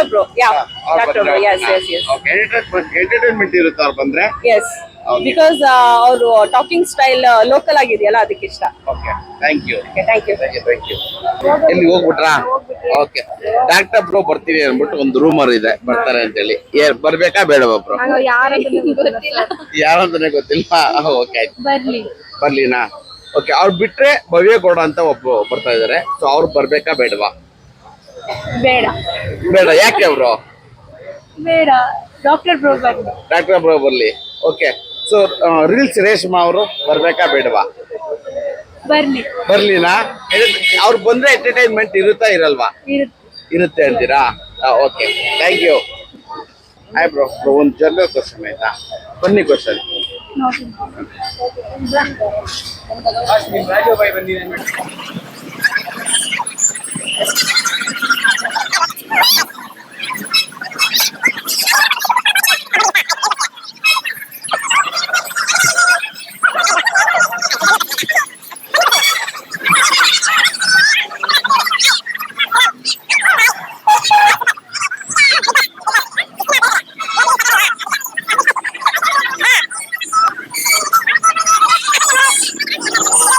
Doctor bro ಯಾ doctor bro yes yes yes entertainment ಇರುತ್ತೆ ಅವ್ರು ಬಂದ್ರೆ? ಎಸ್. ಬಿಕಾಸ್ ಅವರು ಟಾಕಿಂಗ್ ಸ್ಟೈಲ್ ಲೋಕಲ್ ಆಗಿದೆಯಲ್ಲ ಅದಕ್ಕೆ ಇಷ್ಟ. Okay thank you thank you thank you thank you ಎಲ್ಲಿ ಹೋಗ್ಬಿಟ್ರಾ? ಓಕೆ ಡಾಕ್ಟರ್ ಬ್ರೋ ಬರ್ತೀನಿ ಅಂದ್ಬಿಟ್ಟು ಒಂದು ರೂಮರ್ ಇದೆ ಬರ್ತಾರೆ ಅಂತ ಹೇಳಿ ಬರ್ಬೇಕಾ ಬೇಡ ಬ್ರೋ ಯಾರಂತಾನೆ ಗೊತ್ತಿಲ್ಲ ಓಕೆ ಆಯ್ತು. ಬರ್ಲಿ. ಬರ್ಲಿನಾ? ಓಕೆ ಅವ್ರು ಬಿಟ್ರೆ ಭವ್ಯಗೌಡ ಅಂತ ಒಬ್ಬ ಬರ್ತಾ ಇದಾರೆ. ಸೊ ಅವ್ರು ಬರ್ಬೇಕಾ ಬೇಡವಾ? ಬೇಡ. ಬೇಡ ಯಾಕೆ ಅವರು? ಬೇಡ. ಡಾಕ್ಟರ್ ಬ್ರೋ ಬರ್ಲಿ. ಡಾಕ್ಟರ್ ಬ್ರೋ ಬರ್ಲಿ. ಓಕೆ ಸೊ ರೀಲ್ಸ್ ರೇಷ್ಮಾ ಅವರು ಬರ್ಬೇಕಾ ಬೇಡವಾ? ಬರ್ಲಿ. ಬರ್ಲಿನಾ? ಅವ್ರು ಬಂದ್ರೆ ಎಂಟರ್ಟೈನ್ಮೆಂಟ್ ಇರುತ್ತಾ ಇರಲ್ವಾ? ಇರುತ್ತೆ ಇರುತ್ತೆ ಅಂತೀರಾ? ಓಕೆ ಥ್ಯಾಂಕ್ ಯು ಆಯ್ ಬ್ರೋ ಒಂದು ಜನರಲ್ ಕ್ವಶನ್ ಆಯ್ತಾ? ಬನ್ನಿ ಕ್ವಶನ್ ನೋಡಿ